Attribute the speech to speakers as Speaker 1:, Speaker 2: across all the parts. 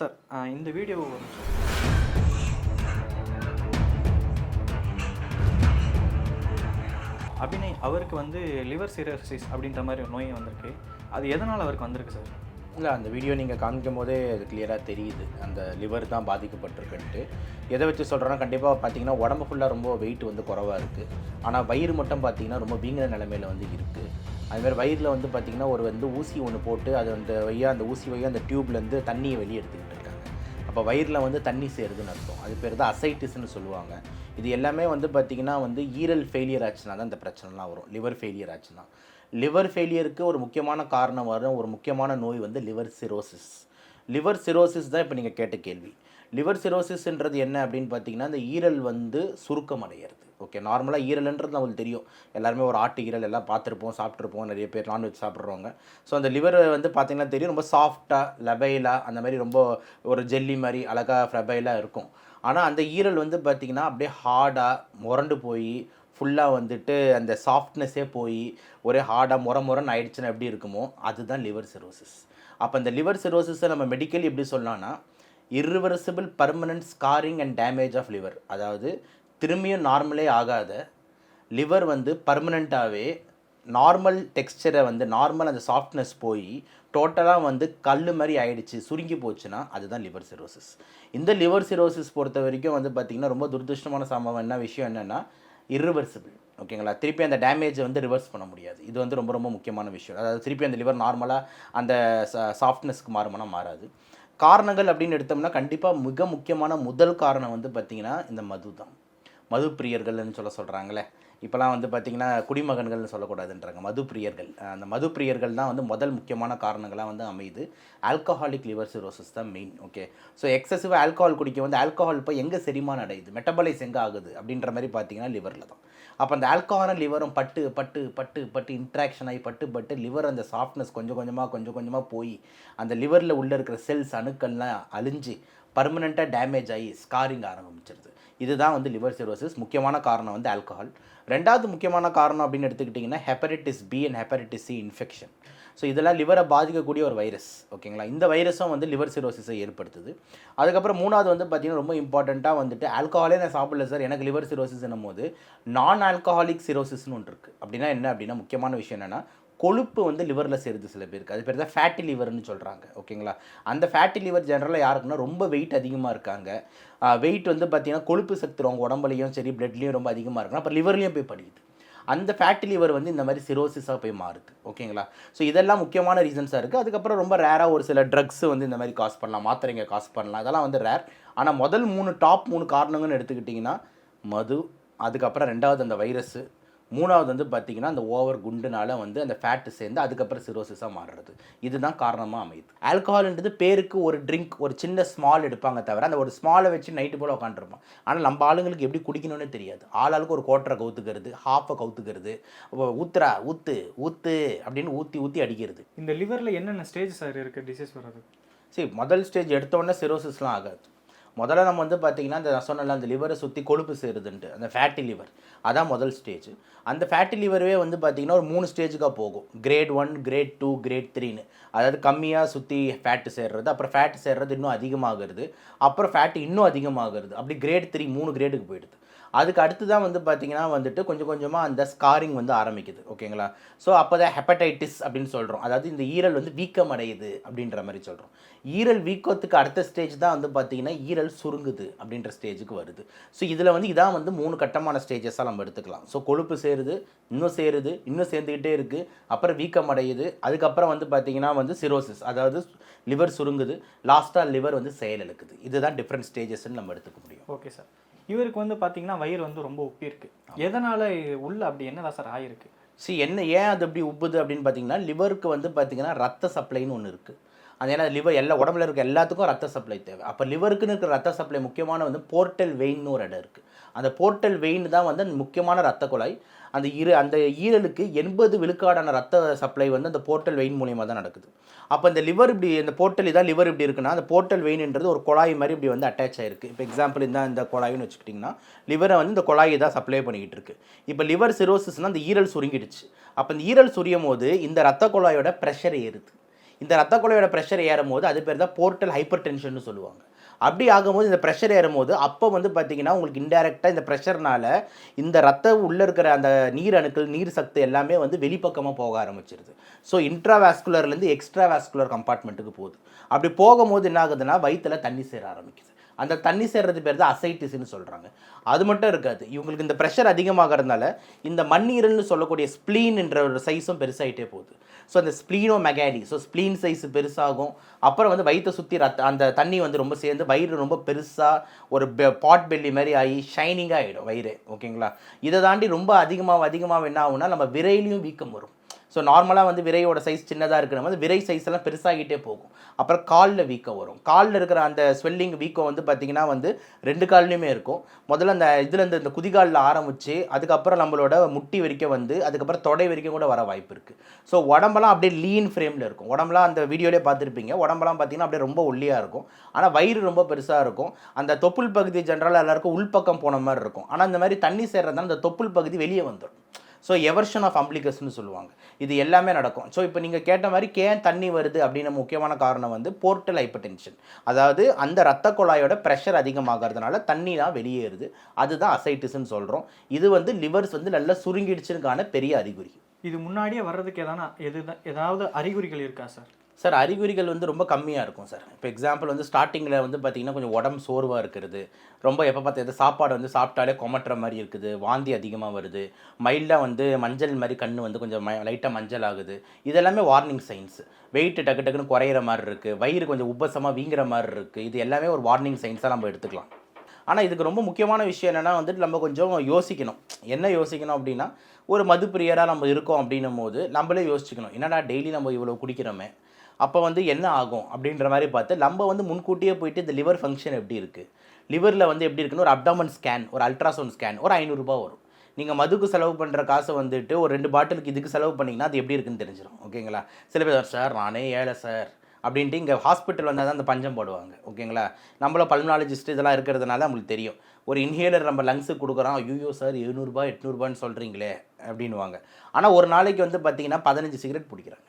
Speaker 1: sir இந்த video Abhinay அவருக்கு வந்து லிவர் சிரோசிஸ் அப்படின்ற மாதிரி ஒரு நோய் வந்திருக்கு அது எதனால் அவருக்கு வந்திருக்கு சார்
Speaker 2: இல்லை அந்த வீடியோ நீங்கள் காமிக்கும் போதே அது கிளியராக தெரியுது அந்த லிவர் தான் பாதிக்கப்பட்டிருக்குன்ட்டு எதை வச்சு சொல்கிறேன்னா கண்டிப்பாக பார்த்தீங்கன்னா உடம்பு ஃபுல்லாக ரொம்ப வெயிட் வந்து குறவாக இருக்குது ஆனால் வயிறு மட்டும் பார்த்தீங்கன்னா ரொம்ப வீங்கின நிலமையில் வந்து இருக்குது அதுமாதிரி வயிறில் வந்து பார்த்திங்கன்னா ஒரு வந்து ஊசி ஒன்று போட்டு அது அந்த வையாக அந்த ஊசி வையாக அந்த டியூப்லேருந்து தண்ணியை வெளியே எடுத்துக்கிட்டு இருக்காங்க அப்போ வயிறில் வந்து தண்ணி சேருதுன்னு அர்த்தம் அது பேர் தான் அசைட்டிஸ்ன்னு சொல்லுவாங்க இது எல்லாமே வந்து பார்த்திங்கன்னா வந்து ஈரல் ஃபெயிலியர் ஆச்சுன்னா தான் இந்த பிரச்சனைலாம் வரும் லிவர் ஃபெயிலியர் ஆச்சுன்னா லிவர் ஃபெயிலியருக்கு ஒரு முக்கியமான காரணம் வரும் ஒரு முக்கியமான நோய் வந்து லிவர் சிரோசிஸ் லிவர் சிரோசிஸ் தான் இப்போ நீங்கள் கேட்ட கேள்வி லிவர் சிரோசிஸ்ன்றது என்ன அப்படின்னு பார்த்தீங்கன்னா அந்த ஈரல் வந்து சுருக்கம் அடையிறது ஓகே நார்மலாக ஈரல்ன்றது நம்மளுக்கு தெரியும் எல்லாருமே ஒரு ஆட்டு ஈரல் எல்லாம் பார்த்துருப்போம் சாப்பிட்ருப்போம் நிறைய பேர் நான்வெஜ் சாப்பிட்றவங்க ஸோ அந்த லிவர் வந்து பார்த்தீங்கன்னா தெரியும் ரொம்ப சாஃப்டாக லபைலாக அந்த மாதிரி ரொம்ப ஒரு ஜெல்லி மாதிரி அழகாக ஃப்ரபைலாக இருக்கும் ஆனால் அந்த ஈரல் வந்து பார்த்திங்கன்னா அப்படியே ஹார்டாக முரண்டு போய் ஃபுல்லாக வந்துட்டு அந்த சாஃப்ட்னஸ்ஸே போய் ஒரே ஹார்டாக முற முறன்னு ஆயிடுச்சுன்னா எப்படி இருக்குமோ அதுதான் லிவர் சிரோசிஸ் அப்போ அந்த லிவர் சிரோசிஸை நம்ம மெடிக்கலி எப்படி சொல்லலாம்னா irreversible permanent scarring and damage of liver அதாவது திரும்பியும் நார்மலே ஆகாத லிவர் வந்து பர்மனண்ட்டாகவே நார்மல் டெக்ஸ்டரை வந்து நார்மல் அந்த சாஃப்ட்னஸ் போய் டோட்டலாக வந்து கல் மாதிரி ஆயிடுச்சு சுருங்கி போச்சுன்னா அதுதான் லிவர் சிரோசிஸ் இந்த லிவர் சிரோசிஸ் பொறுத்த வரைக்கும் வந்து பார்த்திங்கன்னா ரொம்ப துரதிருஷ்டமான சம்பவம் என்ன விஷயம் என்னென்னா இர்ரிவர்சிபிள் ஓகேங்களா திருப்பி அந்த டேமேஜை வந்து ரிவர்ஸ் பண்ண முடியாது இது வந்து ரொம்ப ரொம்ப முக்கியமான விஷயம் அதாவது திருப்பி அந்த லிவர் நார்மலாக அந்த சாஃப்ட்னஸ்க்கு மாறுமானா மாறாது காரணங்கள் அப்படின்னு எடுத்தோம்னா கண்டிப்பாக மிக முக்கியமான முதல் காரணம் வந்து பார்த்திங்கன்னா இந்த மது தான் மது பிரியர்கள்னு சொல்ல சொல்கிறாங்களே இப்போலாம் வந்து பார்த்திங்கன்னா குடிமகன்கள்னு சொல்லக்கூடாதுன்றாங்க மது பிரியர்கள் அந்த மது பிரியர்கள் தான் வந்து முதல் முக்கியமான காரணங்களாக வந்து அமையுது ஆல்கஹாலிக் லிவர் சிரோசஸ் தான் main okay so excessive alcohol குடிக்க வந்து ஆல்கஹால் இப்போ எங்கே செரிமான அடையுது மெட்டபலைஸ் எங்கே ஆகுது அப்படின்ற மாதிரி பார்த்தீங்கன்னா லிவரில் தான் அப்போ அந்த ஆல்கஹாலும் லிவரும் பட்டு பட்டு பட்டு பட்டு இன்ட்ராக்ஷன் ஆகி பட்டு பட்டு லிவர் அந்த சாஃப்ட்னஸ் கொஞ்சம் கொஞ்சமாக கொஞ்சம் கொஞ்சமாக போய் அந்த லிவரில் உள்ளே இருக்கிற செல்ஸ் அணுக்கள்லாம் அழிஞ்சு பர்மனெண்ட்டாக டேமேஜ் ஆகி ஸ்காரிங் ஆரம்பிச்சிருது இதுதான் வந்து லிவர் சிரோசிஸ் முக்கியமான காரணம் வந்து ஆல்கஹால் ரெண்டாவது முக்கியமான காரணம் அப்படின்னு எடுத்துக்கிட்டிங்கன்னா hepatitis B and hepatitis C infection so இதெல்லாம் லிவரை பாதிக்கக்கூடிய ஒரு வைரஸ் ஓகேங்களா இந்த வைரஸும் வந்து லிவர் சிரோசிஸை ஏற்படுத்துது அதுக்கப்புறம் மூணாவது வந்து பார்த்திங்கன்னா ரொம்ப இம்பார்ட்டண்ட்டாக வந்துட்டு ஆல்கஹாலே நான் சாப்பிடல சார் எனக்கு லிவர் சிரோசிஸ் என்னும் போது நான் ஆல்கஹாலிக் சிரோசிஸ்னு ஒன்று இருக்குது அப்படின்னா என்ன அப்படின்னா முக்கியமான விஷயம் என்னென்னா கொழுப்பு வந்து லிவரில் சேருது சில பேருக்கு அது பேர் தான் ஃபேட்டி லிவர்னு சொல்கிறாங்க ஓகேங்களா அந்த ஃபேட்டி லிவர் ஜென்ரலாக யாருக்குன்னா ரொம்ப வெயிட் அதிகமாக இருக்காங்க வெயிட் வந்து பார்த்திங்கன்னா கொழுப்பு சக்தி அவங்க உடம்புலையும் சரி பிளட்லேயும் ரொம்ப அதிகமாக இருக்குன்னா அப்புறம் லிவர்லேயும் போய் படிக்குது அந்த ஃபேட்டி லிவர் வந்து இந்த மாதிரி சிரோசிஸாக போய் மாறுது ஓகேங்களா ஸோ இதெல்லாம் முக்கியமான ரீசன்ஸாக இருக்குது அதுக்கப்புறம் ரொம்ப ரேராக ஒரு சில ட்ரக்ஸ் வந்து இந்த மாதிரி காசு பண்ணலாம் மாத்திரைங்க காசு பண்ணலாம் இதெல்லாம் வந்து ரேர் ஆனால் முதல் மூணு டாப் மூணு காரணங்கள்னு எடுத்துக்கிட்டிங்கன்னா மது அதுக்கப்புறம் ரெண்டாவது அந்த வைரஸு மூணாவது வந்து பார்த்திங்கன்னா அந்த ஓவர் குண்டுனால வந்து அந்த ஃபேட்டு சேர்ந்து அதுக்கப்புறம் சிரோசிஸாக மாறுறது இதுதான் காரணமாக அமையுது ஆல்கஹால்ன்றது பேருக்கு ஒரு ட்ரிங்க் ஒரு சின்ன ஸ்மால் எடுப்பாங்க தவிர அந்த ஒரு ஸ்மாலை வச்சு நைட்டு போல் உட்காந்துருப்பான் ஆனால் நம்ம ஆளுங்களுக்கு எப்படி குடிக்கணும்னு தெரியாது ஆளாளுக்கு ஒரு கோட்டரை கவுத்துக்கிறது ஹாஃபை கவுத்துக்கிறது ஊத்துறா ஊத்து ஊத்து அப்படின்னு ஊற்றி ஊற்றி அடிக்கிறது
Speaker 1: இந்த லிவரில் என்னென்ன ஸ்டேஜ் சார் இருக்குது டிசீஸ் வர்றது
Speaker 2: சரி முதல் ஸ்டேஜ் எடுத்தோடனே சிரோசிஸ்லாம் ஆகாது முதல்ல நம்ம வந்து பார்த்திங்கன்னா இந்த நான் சொன்னல அந்த லிவரை சுற்றி கொழுப்பு சேருதுன்ட்டு அந்த ஃபேட்டி லிவர் அதான் முதல் ஸ்டேஜ் அந்த ஃபேட்டி லிவரே வந்து பார்த்திங்கன்னா ஒரு மூணு ஸ்டேஜுக்காக போகும் grade one grade two grade த்ரீன்னு அதாவது கம்மியாக சுற்றி ஃபேட்டு சேர்றது அப்புறம் ஃபேட்டு சேர்றது இன்னும் அதிகமாகிறது அப்புறம் ஃபேட்டு இன்னும் அதிகமாகிறது அப்படி கிரேட் த்ரீ மூணு கிரேடுக்கு போயிடுது அதுக்கு அடுத்து தான் வந்து பார்த்திங்கன்னா வந்துட்டு கொஞ்சம் கொஞ்சமாக அந்த ஸ்காரிங் வந்து ஆரம்பிக்குது ஓகேங்களா ஸோ அப்போ தான் ஹெப்படைட்டிஸ் அப்படின்னு சொல்கிறோம் அதாவது இந்த ஈரல் வந்து வீக்கம் அடையுது அப்படின்ற மாதிரி சொல்கிறோம் ஈரல் வீக்கத்துக்கு அடுத்த ஸ்டேஜ் தான் வந்து பார்த்திங்கன்னா ஈரல் சுருங்குது அப்படின்ற ஸ்டேஜுக்கு வருது ஸோ இதில் வந்து இதான் வந்து மூணு கட்டமான ஸ்டேஜஸாக நம்ம எடுத்துக்கலாம் ஸோ கொழுப்பு சேருது இன்னும் சேருது இன்னும் சேர்ந்துக்கிட்டே இருக்குது அப்புறம் வீக்கம் அடையுது அதுக்கப்புறம் வந்து பார்த்திங்கன்னா வந்து சிரோசிஸ் அதாவது லிவர் சுருங்குது லாஸ்ட்டாக லிவர் வந்து செயல் இழுக்குது இதுதான் டிஃப்ரெண்ட் ஸ்டேஜஸ்ன்னு நம்ம எடுத்துக்க முடியும்
Speaker 1: ஓகே சார் இவருக்கு வந்து பார்த்தீங்கன்னா வயிறு வந்து ரொம்ப இருக்கு எதனால் உள்ள அப்படி என்னதான் சார் ஆயிருக்கு
Speaker 2: சி என்ன ஏன் அது அப்படி உப்புது அப்படின்னு பார்த்தீங்கன்னா லிவருக்கு வந்து பார்த்தீங்கன்னா ரத்த சப்ளைன்னு ஒன்று இருக்குது அது ஏன்னா லிவர் எல்லா உடம்புல இருக்க எல்லாத்துக்கும் ரத்த சப்ளை தேவை அப்போ லிவருக்குன்னு இருக்கிற ரத்த சப்ளை முக்கியமான வந்து போர்ட்டல் வெயின்னு ஒரு இடம் இருக்குது அந்த போர்ட்டல் வெயின் தான் வந்து முக்கியமான ரத்த குழாய் அந்த இரு அந்த ஈரலுக்கு எண்பது விழுக்காடான ரத்த சப்ளை வந்து அந்த போர்ட்டல் வெயின் மூலியமாக தான் நடக்குது அப்போ இந்த லிவர் இப்படி இந்த போர்ட்டல் இதான் லிவர் இப்படி இருக்குன்னா அந்த போர்ட்டல் வெயின்ன்றது ஒரு குழாய் மாதிரி இப்படி வந்து அட்டாச் ஆகிருக்கு இப்போ எக்ஸாம்பிள் இந்த இந்த குழாயின்னு வச்சுக்கிட்டிங்கன்னா லிவரை வந்து இந்த குழாயை தான் சப்ளை பண்ணிக்கிட்டு இருக்கு இப்போ லிவர் சிரோசிஸ்னால் அந்த ஈரல் சுருங்கிடுச்சு அப்போ இந்த ஈரல் சுரியும் போது இந்த ரத்த குழாயோட ப்ரெஷர் ஏறுது இந்த ரத்த குழாயோட ப்ரெஷர் ஏறும் போது அது பேர் தான் போர்ட்டல் ஹைப்பர் டென்ஷன் சொல்லுவாங்க அப்படி ஆகும்போது இந்த ப்ரெஷர் ஏறும்போது அப்போ வந்து பார்த்திங்கன்னா உங்களுக்கு இன்டெரக்டாக இந்த ப்ரெஷர்னால் இந்த ரத்த உள்ளே இருக்கிற அந்த நீர் அணுக்கள் நீர் சக்தி எல்லாமே வந்து வெளிப்பக்கமாக போக ஆரம்பிச்சிருது ஸோ இன்ட்ராவாஸ்குலர்லேருந்து எக்ஸ்ட்ரா வாஸ்குலர் கம்பார்ட்மெண்ட்டுக்கு போகுது அப்படி போகும்போது என்ன ஆகுதுன்னா வயிற்றில் தண்ணி சேர ஆரம்பிக்குது அந்த தண்ணி சேர்றது பேர் தான் அசைட்டிஸ்ன்னு சொல்கிறாங்க அது மட்டும் இருக்காது இவங்களுக்கு இந்த ப்ரெஷர் அதிகமாகிறதுனால இந்த மண்ணீரல்னு சொல்லக்கூடிய ஸ்ப்ளீன் என்ற ஒரு சைஸும் பெருசாகிட்டே போகுது ஸோ அந்த splenomegaly so spleen size பெருசாகும் அப்புறம் வந்து வயிற்றை சுற்றி ரத்த அந்த தண்ணி வந்து ரொம்ப சேர்ந்து வயிறு ரொம்ப பெருசாக ஒரு பெ பாட் பெல்லி மாதிரி ஆகி ஷைனிங்காக ஆகிடும் வயிறு ஓகேங்களா இதை தாண்டி ரொம்ப அதிகமாக அதிகமாக என்ன ஆகுனா நம்ம விரையிலையும் வீக்கம் வரும் ஸோ நார்மலாக வந்து விரையோட சைஸ் சின்னதாக இருக்கிற மாதிரி விரை சைஸ் எல்லாம் பெருசாகிட்டே போகும் அப்புறம் காலில் வீக்கம் வரும் காலில் இருக்கிற அந்த ஸ்வெல்லிங் வீக்கம் வந்து பார்த்திங்கன்னா வந்து ரெண்டு கால்லையுமே இருக்கும் முதல்ல அந்த இதில் இந்த இந்த குதிகாலில் ஆரம்பித்து அதுக்கப்புறம் நம்மளோட முட்டி வரைக்கும் வந்து அதுக்கப்புறம் தொடை வரைக்கும் கூட வர வாய்ப்பு இருக்குது ஸோ உடம்பெல்லாம் அப்படியே லீன் ஃப்ரேமில் இருக்கும் உடம்புலாம் அந்த வீடியோலேயே பார்த்துருப்பீங்க உடம்பெல்லாம் பார்த்திங்கன்னா அப்படியே ரொம்ப ஒல்லியாக இருக்கும் ஆனால் வயிறு ரொம்ப பெருசாக இருக்கும் அந்த தொப்புள் பகுதி ஜென்ரலாக எல்லாருக்கும் உள்பக்கம் போன மாதிரி இருக்கும் ஆனால் அந்த மாதிரி தண்ணி சேர்றதுனால அந்த தொப்புள் பகுதி வெளியே வந்துடும் ஸோ எவர்ஷன் ஆஃப் அம்ப்ளிகஸ்னு சொல்லுவாங்க இது எல்லாமே நடக்கும் ஸோ இப்போ நீங்கள் கேட்ட மாதிரி ஏன் தண்ணி வருது அப்படின்னு முக்கியமான காரணம் வந்து போர்ட்டல் ஹைப்பர் டென்ஷன் அதாவது அந்த ரத்த குழாயோட ப்ரெஷர் அதிகமாகிறதுனால தண்ணி தான் வெளியேறுது அதுதான் அசைட்டிஸ்ன்னு சொல்கிறோம் இது வந்து லிவர்ஸ் வந்து நல்லா சுருங்கிடுச்சுன்னுக்கான பெரிய அறிகுறி
Speaker 1: இது முன்னாடியே வர்றதுக்கு எதனா எது ஏதாவது அறிகுறிகள் இருக்கா சார்
Speaker 2: சார் அறிகுறிகள் வந்து ரொம்ப கம்மியாக இருக்கும் சார் இப்போ எக்ஸாம்பிள் வந்து ஸ்டார்டிங்கில் வந்து பார்த்திங்கன்னா கொஞ்சம் உடம்பு சோர்வாக இருக்கிறது ரொம்ப எப்போ பார்த்தா சாப்பாடு வந்து சாப்பிட்டாலே கொமட்டுற மாதிரி இருக்குது வாந்தி அதிகமாக வருது மைல்டாக வந்து மஞ்சள் மாதிரி கண் வந்து கொஞ்சம் ம லைட்டாக மஞ்சள் ஆகுது இதெல்லாமே வார்னிங் சைன்ஸ் வெயிட் டக்கு டக்குன்னு குறையிற மாதிரி இருக்குது வயிறு கொஞ்சம் உபசமாக வீங்குற மாதிரி இருக்குது இது எல்லாமே ஒரு வார்னிங் சைன்ஸாக நம்ம எடுத்துக்கலாம் ஆனால் இதுக்கு ரொம்ப முக்கியமான விஷயம் என்னென்னா வந்துட்டு நம்ம கொஞ்சம் யோசிக்கணும் என்ன யோசிக்கணும் அப்படின்னா ஒரு மது பிரியராக நம்ம இருக்கோம் அப்படின்னும் போது நம்மளே யோசிச்சுக்கணும் என்னடா டெய்லி நம்ம இவ்வளோ குடிக்கிறோமே அப்போ வந்து என்ன ஆகும் அப்படின்ற மாதிரி பார்த்து நம்ம வந்து முன்கூட்டியே போயிட்டு இந்த லிவர் ஃபங்க்ஷன் எப்படி இருக்குது லிவரில் வந்து எப்படி இருக்குன்னு ஒரு அப்டாமன் ஸ்கேன் ஒரு அல்ட்ராசவுண்ட் ஸ்கேன் ஒரு ஐநூறுரூபா வரும் நீங்கள் மதுக்கு செலவு பண்ணுற காசை வந்துட்டு ஒரு ரெண்டு பாட்டிலுக்கு இதுக்கு செலவு பண்ணிங்கன்னா அது எப்படி இருக்குன்னு தெரிஞ்சிடும் ஓகேங்களா சில பேர் சார் நானே ஏழை சார் அப்படின்ட்டு இங்கே ஹாஸ்பிட்டல் வந்தால் தான் அந்த பஞ்சம் போடுவாங்க ஓகேங்களா நம்மள பல்மனாலஜிஸ்ட் இதெல்லாம் இருக்கிறதுனால நம்மளுக்கு தெரியும் ஒரு இன்ஹேலர் நம்ம லங்ஸுக்கு கொடுக்குறோம் ஐயோ சார் எழுநூறுபா எட்நூறுபான்னு சொல்கிறீங்களே அப்படின்வாங்க ஆனால் ஒரு நாளைக்கு வந்து பார்த்திங்கன்னா பதினஞ்சு சிகரெட் பிடிக்கிறாங்க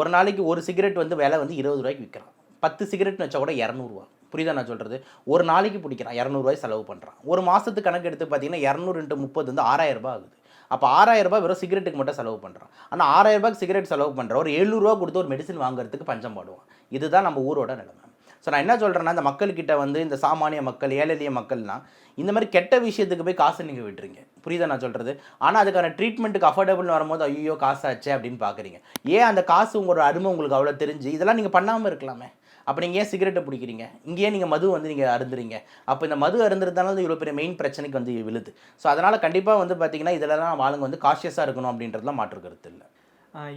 Speaker 2: ஒரு நாளைக்கு ஒரு சிகரெட் வந்து விலை வந்து இருபது ரூபாய்க்கு விற்கிறான் பத்து சிகரெட்னு வச்சா கூட இரநூறுவா புரியுதா நான் சொல்கிறது ஒரு நாளைக்கு பிடிக்கிறான் இரநூறுவாய் செலவு பண்ணுறான் ஒரு மாதத்துக்கு கணக்கு எடுத்து பார்த்தீங்கன்னா இரநூறு இன்ட்டு முப்பது வந்து ஆறாயிரரூபா ஆகுது அப்போ ஆறாயிரரூபா வெறும் சிகரெட்டுக்கு மட்டும் செலவு பண்ணுறான் ஆனால் ஆறாயிரரூபாய்க்கு சிகரெட் செலவு பண்ணுற ஒரு எழுநூறுவா கொடுத்து ஒரு மெடிசன் வாங்குறதுக்கு பஞ்சம் பாடுவான் இதுதான் நம்ம ஊரோட நிலைமை ஸோ நான் என்ன சொல்கிறேன்னா இந்த மக்கள்கிட்ட வந்து இந்த சாமானிய மக்கள் ஏழை எளிய மக்கள்லாம் இந்த மாதிரி கெட்ட விஷயத்துக்கு போய் காசு நீங்கள் விட்டுருங்க புரியுதா நான் சொல்கிறது ஆனால் அதுக்கான ட்ரீட்மெண்ட்டுக்கு அஃபோர்டபுள்னு வரும்போது ஐயோ காசாச்சே அப்படின்னு பார்க்குறீங்க ஏன் அந்த காசு உங்களோட அருமை உங்களுக்கு அவ்வளோ தெரிஞ்சு இதெல்லாம் நீங்கள் பண்ணாமல் இருக்கலாமே அப்போ நீங்கள் ஏன் சிகரெட்டை பிடிக்கிறீங்க இங்கேயே நீங்கள் மது வந்து நீங்கள் அருந்துறீங்க அப்போ இந்த மது அருந்துறதுனால இவ்வளோ பெரிய மெயின் பிரச்சனைக்கு வந்து விழுது ஸோ அதனால் கண்டிப்பாக வந்து பார்த்திங்கன்னா இதெல்லாம் ஆளுங்க வந்து காஷியஸாக இருக்கணும் அப்படின்றதுலாம் மாற்று கருத்து இல்லை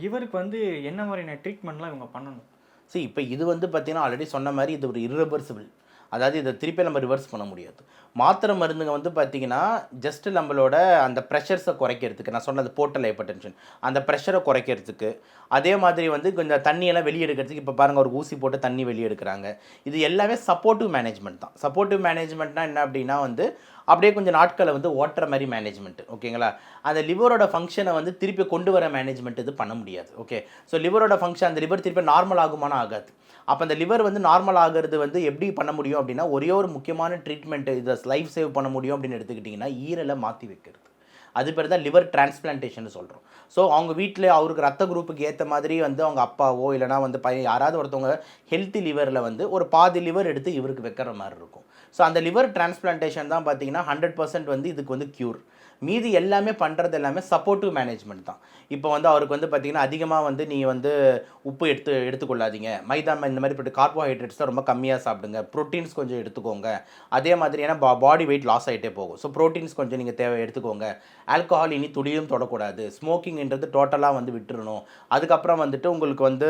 Speaker 1: இவருக்கு வந்து என்ன மாதிரியான ட்ரீட்மெண்ட்லாம் இவங்க பண்ணணும்
Speaker 2: சரி இப்போ இது வந்து பார்த்திங்கன்னா ஆல்ரெடி சொன்ன மாதிரி இது ஒரு இரிவர்சிபிள் அதாவது இதை திருப்பி நம்ம ரிவர்ஸ் பண்ண முடியாது மாத்திரை மருந்துங்க வந்து பார்த்திங்கன்னா ஜஸ்ட் நம்மளோட அந்த ப்ரெஷர்ஸை குறைக்கிறதுக்கு நான் சொன்னது போர்ட்டல் ஹைப்பர் டென்ஷன் அந்த ப்ரெஷரை குறைக்கிறதுக்கு அதே மாதிரி வந்து கொஞ்சம் தண்ணியெல்லாம் வெளியே எடுக்கிறதுக்கு இப்போ பாருங்கள் ஒரு ஊசி போட்டு தண்ணி வெளியே எடுக்கிறாங்க இது எல்லாமே சப்போர்ட்டிவ் மேனேஜ்மெண்ட் தான் சப்போர்ட்டிவ் மேனேஜ்மெண்ட்னா என்ன அப்படின்னா வந்து அப்படியே கொஞ்சம் நாட்களை வந்து ஓட்டுற மாதிரி மேனேஜ்மெண்ட் ஓகேங்களா அந்த லிவரோட ஃபங்க்ஷனை வந்து திருப்பி கொண்டு வர மேனேஜ்மெண்ட் இது பண்ண முடியாது ஓகே ஸோ லிவரோட ஃபங்க்ஷன் அந்த லிவர் திருப்பி நார்மல் ஆகுமானா ஆகாது அப்போ அந்த லிவர் வந்து நார்மல் ஆகிறது வந்து எப்படி பண்ண முடியும் அப்படின்னா ஒரே ஒரு முக்கியமான ட்ரீட்மெண்ட் இது லைஃப் சேவ் பண்ண முடியும் அப்படின்னு எடுத்துக்கிட்டிங்கன்னா ஈரலை மாற்றி வைக்கிறது அது பேர் தான் லிவர் டிரான்ஸ்பிளான்டேஷன் சொல்கிறோம் ஸோ அவங்க வீட்டில் அவருக்கு ரத்த குரூப்புக்கு ஏற்ற மாதிரி வந்து அவங்க அப்பாவோ இல்லைனா வந்து பையன் யாராவது ஒருத்தவங்க ஹெல்த்தி லிவரில் வந்து ஒரு பாதி லிவர் எடுத்து இவருக்கு வைக்கிற மாதிரி இருக்கும் ஸோ அந்த லிவர் டிரான்ஸ்பிளான்டேஷன் தான் பார்த்தீங்கன்னா ஹண்ட்ரட் பர்சன்ட் வந்து இதுக்கு வந்து க்யூர் மீதி எல்லாமே பண்ணுறது எல்லாமே சப்போர்ட்டிவ் மேனேஜ்மெண்ட் தான் இப்போ வந்து அவருக்கு வந்து பார்த்திங்கன்னா அதிகமாக வந்து நீ வந்து உப்பு எடுத்து எடுத்துக்கொள்ளாதீங்க மைதா இந்த மாதிரி கார்போஹைட்ரேட்ஸ் தான் ரொம்ப கம்மியாக சாப்பிடுங்க ப்ரோட்டீன்ஸ் கொஞ்சம் எடுத்துக்கோங்க அதே மாதிரி ஏன்னா பா பாடி வெயிட் லாஸ் ஆகிட்டே போகும் ஸோ ப்ரோட்டீன்ஸ் கொஞ்சம் நீங்கள் தேவை எடுத்துக்கோங்க ஆல்கஹால் இனி துளியும் தொடக்கூடாது ஸ்மோக்கிங்ன்றது டோட்டலாக வந்து விட்டுறணும் அதுக்கப்புறம் வந்துட்டு உங்களுக்கு வந்து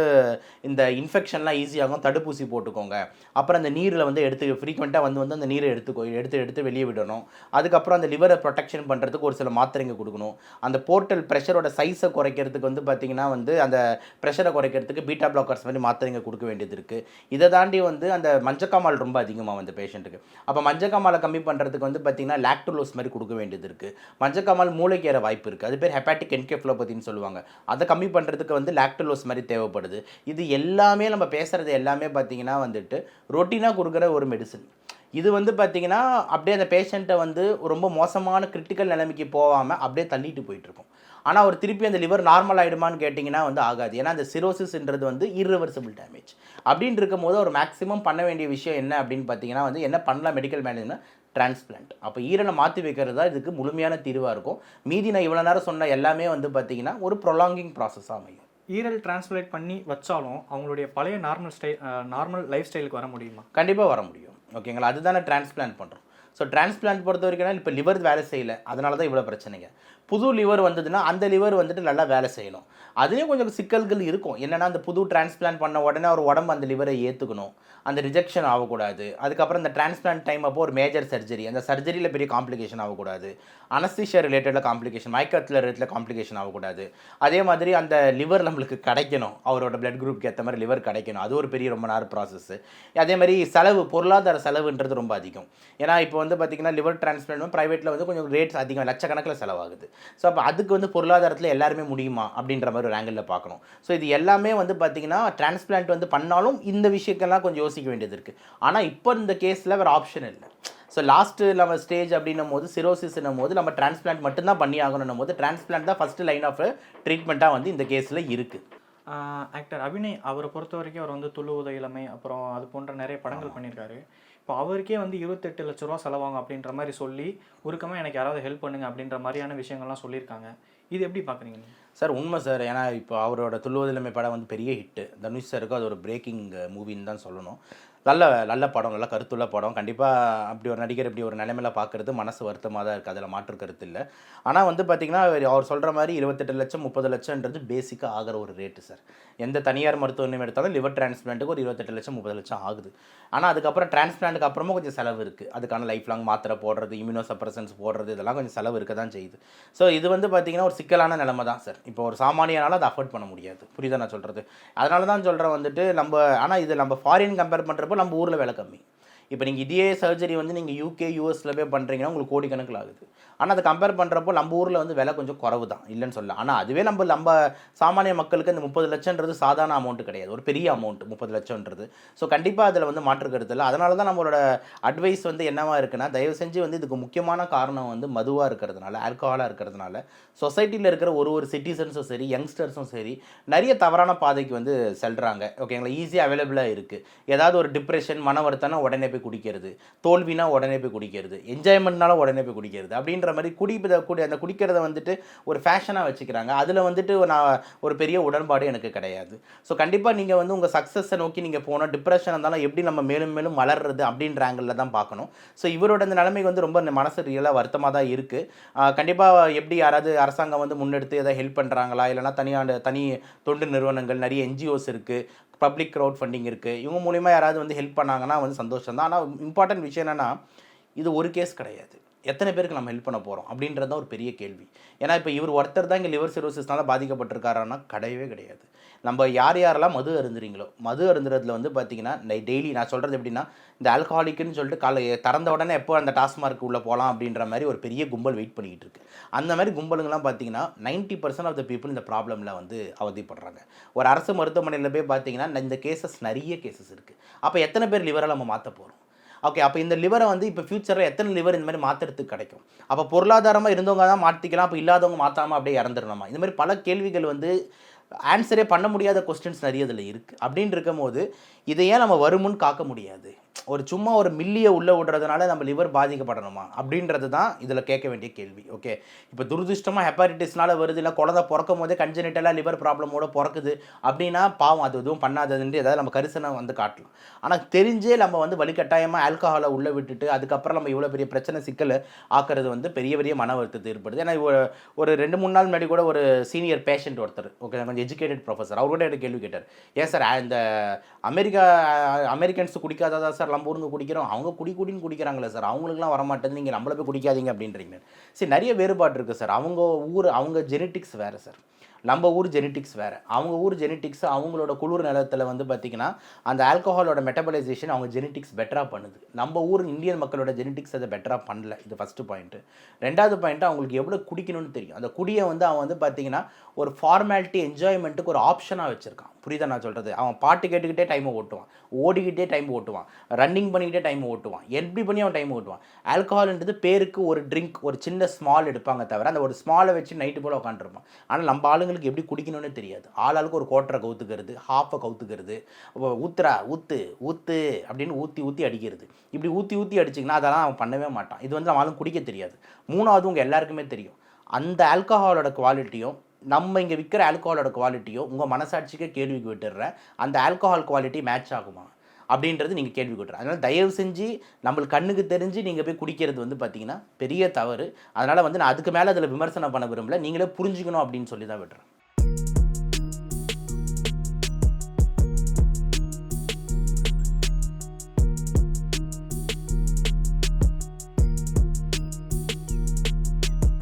Speaker 2: இந்த இன்ஃபெக்ஷன்லாம் ஈஸியாகும் தடுப்பூசி போட்டுக்கோங்க அப்புறம் அந்த நீரில் வந்து எடுத்து ஃப்ரீக்வெண்ட்டாக வந்து வந்து அந்த நீரை எடுத்துக்கோ எடுத்து எடுத்து வெளியே விடணும் அதுக்கப்புறம் அந்த லிவரை ப்ரொடெக்ஷன் பண்ணுறது பண்ணுறதுக்கு ஒரு சில மாத்திரைங்க கொடுக்கணும் அந்த போர்ட்டல் ப்ரெஷரோட சைஸை குறைக்கிறதுக்கு வந்து பார்த்திங்கன்னா வந்து அந்த ப்ரெஷரை குறைக்கிறதுக்கு பீட்டா பிளாக்கர்ஸ் மாதிரி மாத்திரைங்க கொடுக்க வேண்டியது இருக்குது இதை தாண்டி வந்து அந்த மஞ்சக்காமால் ரொம்ப அதிகமாக வந்து பேஷண்ட்டுக்கு அப்போ மஞ்சக்காமாலை கம்மி பண்ணுறதுக்கு வந்து பார்த்திங்கன்னா லாக்டுலோஸ் மாதிரி கொடுக்க வேண்டியது இருக்குது மஞ்சக்காமால் மூளைக்கேற வாய்ப்பு இருக்குது அது பேர் ஹெப்பாட்டிக் என்கெஃப்லோபதின்னு சொல்லுவாங்க அதை கம்மி பண்ணுறதுக்கு வந்து லாக்டுலோஸ் மாதிரி தேவைப்படுது இது எல்லாமே நம்ம பேசுகிறது எல்லாமே பார்த்திங்கன்னா வந்துட்டு ரொட்டீனாக கொடுக்குற ஒரு மெடிசன் இது வந்து பார்த்திங்கன்னா அப்படியே அந்த பேஷண்ட்டை வந்து ரொம்ப மோசமான கிரிட்டிக்கல் நிலைமைக்கு போகாமல் அப்படியே தள்ளிட்டு போயிட்டுருக்கும் ஆனால் அவர் திருப்பி அந்த லிவர் நார்மல் ஆகிடுமான்னு கேட்டிங்கன்னா வந்து ஆகாது ஏன்னா அந்த சிரோசிஸ்ன்றது வந்து இர்ரிவர்சிபிள் டேமேஜ் அப்படின்னு இருக்கும்போது அவர் மேக்ஸிமம் பண்ண வேண்டிய விஷயம் என்ன அப்படின்னு பார்த்தீங்கன்னா வந்து என்ன பண்ணலாம் மெடிக்கல் மேனேஜ்மெண்ட் டிரான்ஸ்பிளான்ட் அப்போ ஈரனை மாற்றி வைக்கிறது தான் இதுக்கு முழுமையான தீர்வாக இருக்கும் மீதி நான் இவ்வளோ நேரம் சொன்ன எல்லாமே வந்து பார்த்திங்கன்னா ஒரு ப்ரொலாங்கிங் ப்ராசஸாக அமையும்
Speaker 1: ஈரல் டிரான்ஸ்பிளேட் பண்ணி வச்சாலும் அவங்களுடைய பழைய நார்மல் ஸ்டை நார்மல் லைஃப் ஸ்டைலுக்கு வர முடியுமா
Speaker 2: கண்டிப்பாக வர முடியும் ஓகேங்களா அதுதானே டிரான்ஸ்பிளான்ட் பண்ணுறோம் ஸோ டிரான்ஸ்பிளான்ட் பொறுத்த வரைக்கும் இப்போ லிவர் வேலை செய்யலை அதனால தான் இவ்வளோ பிரச்சனைங்க புது லிவர் வந்ததுன்னா அந்த லிவர் வந்துட்டு நல்லா வேலை செய்யணும் அதுலேயும் கொஞ்சம் சிக்கல்கள் இருக்கும் என்னென்னா அந்த புது டிரான்ஸ்பிளான்ட் பண்ண உடனே ஒரு உடம்பு அந்த லிவரை ஏற்றுக்கணும் அந்த ரிஜெக்ஷன் ஆகக்கூடாது அதுக்கப்புறம் இந்த டிரான்ஸ்பிளான்ட் டைம் அப்போ ஒரு மேஜர் சர்ஜரி அந்த சர்ஜரியில் பெரிய காம்ப்ளிகேஷன் ஆகக்கூடாது அனஸ்திஷியா ரிலேட்டடில் காம்ப்ளிகேஷன் மைக்கத்தில் ரிலேட்டில் காம்ப்ளிகேஷன் ஆகக்கூடாது அதே மாதிரி அந்த லிவர் நம்மளுக்கு கிடைக்கணும் அவரோட பிளட் குரூப்க்கு ஏற்ற மாதிரி லிவர் கிடைக்கணும் அது ஒரு பெரிய ரொம்ப நேரம் ப்ராசஸ் அதே மாதிரி செலவு பொருளாதார செலவுன்றது ரொம்ப அதிகம் ஏன்னா இப்போ வந்து பார்த்திங்கன்னா லிவர் டிரான்ஸ்பிளான்ட் ப்ரைவேட்டில் வந்து கொஞ்சம் ரேட்ஸ் அதிகம் லட்சக்கணக்கில் செலவாகுது ஸோ அப்போ அதுக்கு வந்து பொருளாதாரத்தில் எல்லாருமே முடியுமா அப்படின்ற மாதிரி ஒரு ஆங்கிளில் பார்க்கணும் ஸோ இது எல்லாமே வந்து பார்த்திங்கன்னா டிரான்ஸ்பிளான்ட் வந்து பண்ணாலும் இந்த விஷயத்தெல்லாம் கொஞ்சம் யோசிக்க வேண்டியது இருக்குது ஆனால் இப்போ இந்த கேஸில் வேறு ஆப்ஷன் இல்லை ஸோ லாஸ்ட்டு நம்ம ஸ்டேஜ் அப்படின்னும் போது சிரோசிஸ்னும் போது நம்ம டிரான்ஸ்பிளான்ட் மட்டும்தான் பண்ணி ஆகணும்னும் போது டிரான்ஸ்பிளான்ட் தான் ஃபஸ்ட்டு லைன் ஆஃப் ட்ரீட்மெண்ட்டாக வந்து இந்த கேஸில் இருக்குது
Speaker 1: ஆக்டர் அபிநய் அவரை பொறுத்த வரைக்கும் அவர் வந்து துளு உத இளமை அப்புறம் அது போன்ற நிறைய படங்கள் பண்ணியிருக்காரு இப்போ அவருக்கே வந்து இருபத்தெட்டு லட்ச ரூபா செலவாங்க அப்படின்ற மாதிரி சொல்லி உருக்கமாக எனக்கு யாராவது ஹெல்ப் பண்ணுங்க அப்படின்ற மாதிரியான விஷயங்கள்லாம் சொல்லியிருக்காங்க இது எப்படி பார்க்குறீங்க
Speaker 2: சார் உண்மை சார் ஏன்னா இப்போ அவரோட துள்ளுவதிலமை படம் வந்து பெரிய ஹிட்டு தனுஷ் சாருக்கு அது ஒரு பிரேக்கிங் மூவின்னு தான் சொல்லணும் நல்ல நல்ல படம் நல்ல கருத்துள்ள படம் கண்டிப்பாக அப்படி ஒரு நடிகர் இப்படி ஒரு நிலைமையில பார்க்குறது மனசு வருத்தமாக தான் இருக்குது அதில் மாற்று கருத்து இல்லை ஆனால் வந்து பார்த்திங்கன்னா அவர் சொல்கிற மாதிரி இருபத்தெட்டு லட்சம் முப்பது லட்சம்ன்றது பேசிக்காக ஆகிற ஒரு ரேட்டு சார் எந்த தனியார் மருத்துவமனையும் எடுத்தாலும் லிவர் டிரான்ஸ்பிளான்ட்டுக்கு ஒரு இருபத்தெட்டு லட்சம் முப்பது லட்சம் ஆகுது ஆனால் அதுக்கப்புறம் டிரான்ஸ்பிளான்ட்டுக்கு அப்புறமும் கொஞ்சம் செலவு இருக்குது அதுக்கான லைஃப் லாங் மாத்திரை போடுறது இம்யூனோ சப்ரசன்ஸ் போடுறது இதெல்லாம் கொஞ்சம் செலவு இருக்க தான் செய்யுது ஸோ இது வந்து பார்த்திங்கன்னா ஒரு சிக்கலான நிலமை தான் சார் இப்போ ஒரு சாமானியனால அதை அஃபோர்ட் பண்ண முடியாது புரியுதா நான் சொல்கிறது அதனால தான் சொல்கிறேன் வந்துட்டு நம்ம ஆனால் இது நம்ம ஃபாரின் கம்பேர் பண்ணுறப்போ அப்போ நம்ம ஊரில் வேலை கம்மி இப்போ நீங்கள் இதே சர்ஜரி வந்து நீங்கள் யூகே யூஎஸில் போய் பண்ணுறீங்கன்னா உங்களுக்கு கோடிக்கணக்கில் ஆகுது ஆனால் அதை கம்பேர் பண்ணுறப்போ நம்ம ஊரில் வந்து விலை கொஞ்சம் குறவு தான் இல்லைன்னு சொல்லலாம் ஆனால் அதுவே நம்ம நம்ம சாமானிய மக்களுக்கு இந்த முப்பது லட்சன்றது சாதாரண அமௌண்ட்டு கிடையாது ஒரு பெரிய அமௌண்ட்டு முப்பது லட்சம்ன்றது ஸோ கண்டிப்பாக அதில் வந்து மாற்று கருத்து இல்லை அதனால தான் நம்மளோட அட்வைஸ் வந்து என்னவாக இருக்குன்னா தயவு செஞ்சு வந்து இதுக்கு முக்கியமான காரணம் வந்து மதுவாக இருக்கிறதுனால ஆல்கஹாலாக இருக்கிறதுனால சொசைட்டியில் இருக்கிற ஒரு ஒரு சிட்டிசன்ஸும் சரி யங்ஸ்டர்ஸும் சரி நிறைய தவறான பாதைக்கு வந்து செல்கிறாங்க ஓகேங்களா ஈஸியாக அவைலபிளாக இருக்குது ஏதாவது ஒரு டிப்ரெஷன் மன வருத்தம்னா உடனே போய் குடிக்கிறது தோல்வினா உடனே போய் குடிக்கிறது என்ஜாய்மெண்ட்னால உடனே போய் குடிக்கிறது அப்படின்ற அப்படின்ற மாதிரி குடி குடி அந்த குடிக்கிறத வந்துட்டு ஒரு ஃபேஷனாக வச்சுக்கிறாங்க அதில் வந்துட்டு நான் ஒரு பெரிய உடன்பாடு எனக்கு கிடையாது ஸோ கண்டிப்பாக நீங்கள் வந்து உங்கள் சக்ஸஸை நோக்கி நீங்கள் போனால் டிப்ரெஷன் இருந்தாலும் எப்படி நம்ம மேலும் மேலும் வளர்றது அப்படின்ற ஆங்கிளில் தான் பார்க்கணும் ஸோ இவரோட இந்த நிலைமை வந்து ரொம்ப மனசு ரியலாக வருத்தமாக தான் இருக்குது கண்டிப்பாக எப்படி யாராவது அரசாங்கம் வந்து முன்னெடுத்து எதாவது ஹெல்ப் பண்ணுறாங்களா இல்லைனா தனியாக தனி தொண்டு நிறுவனங்கள் நிறைய என்ஜிஓஸ் இருக்குது பப்ளிக் க்ரௌட் ஃபண்டிங் இருக்குது இவங்க மூலிமா யாராவது வந்து ஹெல்ப் பண்ணாங்கன்னா வந்து சந்தோஷம் தான் ஆனால் இம்பார்ட்டன்ட் விஷயம் என்னென்னா இது ஒரு கேஸ் கிடையாது எத்தனை பேருக்கு நம்ம ஹெல்ப் பண்ண போகிறோம் அப்படின்றது தான் ஒரு பெரிய கேள்வி ஏன்னா இப்போ இவர் ஒருத்தர் தான் இங்கே லிவர் சிரோசிஸ்னால் பாதிக்கப்பட்டிருக்காருன்னா கிடையவே கிடையாது நம்ம யார் யாரெல்லாம் மது அருந்துறீங்களோ மது அருந்துறதுல வந்து பார்த்திங்கன்னா டெய்லி நான் சொல்கிறது எப்படின்னா இந்த ஆல்கஹாலிக்குன்னு சொல்லிட்டு காலை திறந்த உடனே எப்போ அந்த டாஸ்மார்க் உள்ளே போகலாம் அப்படின்ற மாதிரி ஒரு பெரிய கும்பல் வெயிட் பண்ணிக்கிட்டு இருக்கு அந்த மாதிரி கும்பலுங்கெல்லாம் பார்த்தீங்கன்னா ninety percent of the people இந்த ப்ராப்ளமில் வந்து அவதிப்படுறாங்க ஒரு அரசு மருத்துவமனையில் போய் பார்த்தீங்கன்னா இந்த கேசஸ் நிறைய கேசஸ் இருக்குது அப்போ எத்தனை பேர் லிவரால் நம்ம மாற்ற போகிறோம் ஓகே அப்போ இந்த லிவரை வந்து இப்போ ஃபியூச்சரில் எத்தனை லிவர் இந்த மாதிரி மாற்றுறதுக்கு கிடைக்கும் அப்போ பொருளாதாரமாக இருந்தவங்க தான் மாற்றிக்கலாம் அப்போ இல்லாதவங்க மாற்றாமல் அப்படியே இறந்துடணுமா இந்த மாதிரி பல கேள்விகள் வந்து ஆன்சரே பண்ண முடியாத கொஸ்டின்ஸ் நிறைய இதில் இருக்குது அப்படின்னு இருக்கும் போது இதையே நம்ம வருமுன் காக்க முடியாது ஒரு சும்மா ஒரு மில்லியை உள்ளே விடுறதுனால நம்ம லிவர் பாதிக்கப்படணுமா அப்படின்றது தான் இதில் கேட்க வேண்டிய கேள்வி ஓகே இப்போ துரதிருஷ்டமாக ஹெப்பாரிட்டிஸ்னால வருது இல்லை குழந்தை பிறக்கும் போதே கன்ஜெனிட்டலாக லிவர் ப்ராப்ளமோடு பிறக்குது அப்படின்னா பாவம் அது எதுவும் பண்ணாததுன்ட்டு ஏதாவது நம்ம கரிசனை வந்து காட்டலாம் ஆனால் தெரிஞ்சே நம்ம வந்து வலிக்கட்டாயமாக ஆல்கஹாலை உள்ளே விட்டுட்டு அதுக்கப்புறம் நம்ம இவ்வளோ பெரிய பிரச்சனை சிக்கல் ஆக்கிறது வந்து பெரிய பெரிய மன வருத்தத்தை ஏற்படுது ஏன்னா ஒரு ரெண்டு மூணு நாள் முன்னாடி கூட ஒரு சீனியர் பேஷண்ட் ஒருத்தர் ஓகே கொஞ்சம் எஜுகேட்டட் ப்ரொஃபஸர் அவர் கூட எனக்கு கேள்வி கேட்டார் ஏன் சார் இந்த அமெரிக்கா அமெரிக்கன்ஸ் குடிக்காததா சார் சார் லம்பூர்ந்து குடிக்கிறோம் அவங்க குடி குடின்னு குடிக்கிறாங்களே சார் அவங்களுக்குலாம் வரமாட்டேது நீங்கள் நம்மளை போய் குடிக்காதீங்க அப்படின்றீங்க சரி நிறைய வேறுபாடு இருக்குது சார் அவங்க ஊர் அவங்க ஜெனட்டிக்ஸ் வேறு சார் நம்ம ஊர் ஜெனட்டிக்ஸ் வேறு அவங்க ஊர் ஜெனட்டிக்ஸ் அவங்களோட குளிர் நிலத்தில் வந்து பார்த்திங்கன்னா அந்த ஆல்கஹாலோட மெட்டபலைசேஷன் அவங்க ஜெனட்டிக்ஸ் பெட்டராக பண்ணுது நம்ம ஊர் இந்தியன் மக்களோட ஜெனட்டிக்ஸ் அதை பெட்டராக பண்ணல இது ஃபஸ்ட்டு பாயிண்ட்டு ரெண்டாவது பாயிண்ட்டு அவங்களுக்கு எவ்வளோ குடிக்கணும்னு தெரியும் அந்த குடியை வந்து அவன் வந்து பார்த்திங்கன்னா ஒரு ஃபார்மாலிட்டி என்ஜாய்மெண்ட்டுக்கு ஒரு ஆப்ஷனாக வச்சுருக்கான் புரியுதா நான் சொல்கிறது அவன் பாட்டு கேட்டுக்கிட்டே டைமை ஓட்டுவான் ஓடிக்கிட்டே டைம் ஓட்டுவான் ரன்னிங் பண்ணிக்கிட்டே டைம் ஓட்டுவான் எப்படி பண்ணி அவன் டைம் ஓட்டுவான் ஆல்கஹால்ன்றது பேருக்கு ஒரு ட்ரிங்க் ஒரு சின்ன ஸ்மால் எடுப்பாங்க தவிர அந்த ஒரு ஸ்மாலை வச்சு நைட்டு போல் உட்காந்துருப்பான் ஆனால் நம்ம ஆளுங்களுக்கு எப்படி குடிக்கணும்னு தெரியாது ஆளாளுக்கு ஒரு கோட்டரை கவுத்துக்கிறது ஹாஃபை கவுத்துக்கிறது ஊத்துறா ஊத்து ஊத்து அப்படின்னு ஊற்றி ஊற்றி அடிக்கிறது இப்படி ஊற்றி ஊற்றி அடிச்சிங்கன்னா அதெல்லாம் அவன் பண்ணவே மாட்டான் இது வந்து ஆளுங்க குடிக்க தெரியாது மூணாவது உங்கள் எல்லாருக்குமே தெரியும் அந்த ஆல்கஹாலோட குவாலிட்டியும் நம்ம இங்கே விற்கிற ஆல்கோஹாலோட குவாலிட்டியோ உங்கள் மனசாட்சிக்கே கேள்விக்கு விட்டுடுறேன் அந்த ஆல்கோஹால் குவாலிட்டி மேட்ச் ஆகுமா அப்படின்றது நீங்கள் கேள்வி கொடுறேன் அதனால் தயவு செஞ்சு நம்மளுக்கு கண்ணுக்கு தெரிஞ்சு நீங்கள் போய் குடிக்கிறது வந்து பார்த்திங்கன்னா பெரிய தவறு அதனால் வந்து நான் அதுக்கு மேலே அதில் விமர்சனம் பண்ண விரும்பல நீங்களே புரிஞ்சுக்கணும் அப்படின்னு சொல்லி தான் விட்டுறேன்